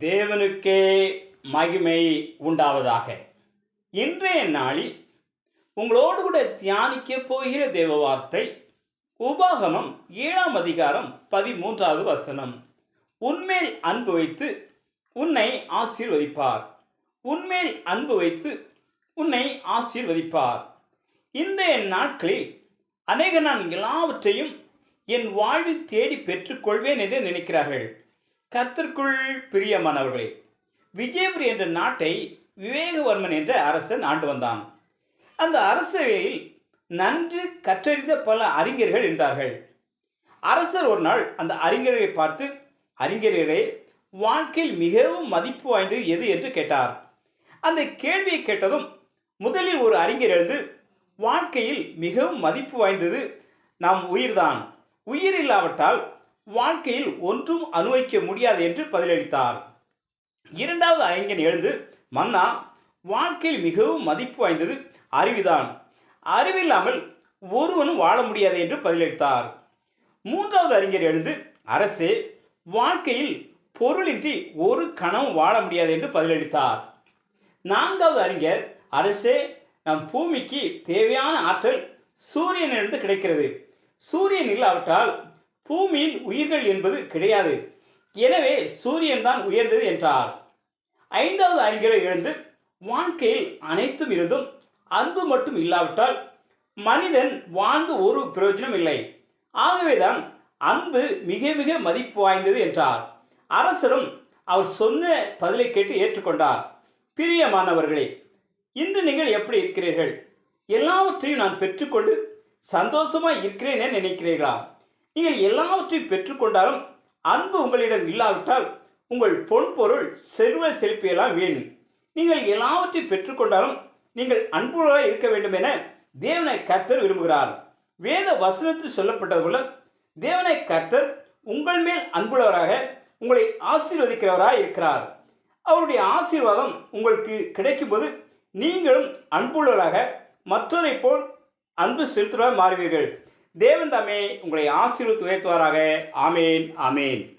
தேவனுக்கே மகிமை உண்டாவதாக. இன்றைய நாளில் உங்களோடு கூட தியானிக்க போகிற தேவ வார்த்தை உபாகமம் ஏழாம் அதிகாரம் பதிமூன்றாவது வசனம். உன்மேல் அன்பு வைத்து உன்னை ஆசீர்வதிப்பார். உன்மேல் அன்பு வைத்து உன்னை ஆசீர்வதிப்பார். இன்றைய நாட்களில் அநேக நான் எல்லாவற்றையும் என் வாழ்வில் தேடி பெற்றுக்கொள்வேன் என்று நினைக்கிறார்கள். கத்திற்குள் பிரியமானவர்களே விஜயபுரி என்ற நாட்டை விவேகவர்மன் என்ற அரசன் ஆண்டு வந்தான். அந்த அரசவையில் நன்கு கற்றறிந்த பல அறிஞர்கள் இருந்தார்கள். அரசர் ஒரு நாள் அந்த அறிஞர்களை பார்த்து அறிஞர்களே வாழ்க்கையில் மிகவும் மதிப்பு வாய்ந்தது எது? என்று கேட்டார். அந்த கேள்வியை கேட்டதும் முதலில் ஒரு அறிஞர் எழுந்து வாழ்க்கையில் மிகவும் மதிப்பு வாய்ந்தது நாம் உயிர்தான். உயிர் இல்லாவிட்டால் வாழ்க்கையில் ஒன்றும் அனுபவிக்க முடியாது என்று பதிலளித்தார். இரண்டாவது அறிஞன் எழுந்து மன்னா வாழ்க்கையில் மிகவும் மதிப்பு வாய்ந்தது அறிவுதான் அறிவில்லாமல் ஒருவனும் வாழ முடியாது என்று பதிலளித்தார். மூன்றாவது அறிஞர் எழுந்து அரசே வாழ்க்கையில் பொருளின்றி ஒரு கணம் வாழ முடியாது என்று பதிலளித்தார். நான்காவது அறிஞர் அரசே நம் பூமிக்கு தேவையான ஆற்றல் சூரியனிலிருந்து கிடைக்கிறது. சூரியன் இல்லாவிட்டால் பூமியில் உயிர்கள் என்பது கிடையாது. எனவே சூரியன் தான் உயர்ந்தது என்றார். ஐந்தாவது அறிஞரை எழுந்து வாழ்க்கையில் அனைத்தும் இருந்தும் அன்பு மட்டும் இல்லாவிட்டால் மனிதன் வாழ்ந்து ஒரு பிரயோஜனம் இல்லை. ஆகவேதான் அன்பு மிக மிக மதிப்பு வாய்ந்தது என்றார். அரசரும் அவர் சொன்ன பதிலை கேட்டு ஏற்றுக்கொண்டார். பிரியமானவர்களே இன்று நீங்கள் எப்படி இருக்கிறீர்கள்? எல்லாவற்றையும் நான் பெற்றுக்கொண்டு சந்தோஷமாக இருக்கிறேன் என நினைக்கிறீர்களா? நீங்கள் எல்லாவற்றையும் பெற்றுக்கொண்டாலும் அன்பு உங்களிடம் இல்லாவிட்டால் உங்கள் பொன் பொருள் செல்வ செழிப்பையெல்லாம் வேணும். நீங்கள் எல்லாவற்றையும் பெற்றுக்கொண்டாலும் நீங்கள் அன்புள்ளவராக இருக்க வேண்டும் என தேவனை கர்த்தர் விரும்புகிறார். வேத வசனத்தில் சொல்லப்பட்டது போல தேவனை கர்த்தர் உங்கள் மேல் அன்புள்ளவராக உங்களை ஆசீர்வதிக்கிறவராக இருக்கிறார். அவருடைய ஆசீர்வாதம் உங்களுக்கு கிடைக்கும்போது நீங்களும் அன்புள்ளவராக மற்றவரை போல் அன்பு செலுத்துவதாக மாறுவீர்கள். தேவன் தாமே உங்களை ஆசீர்வத்து உயர்த்துவாராக. ஆமேன் ஆமேன்.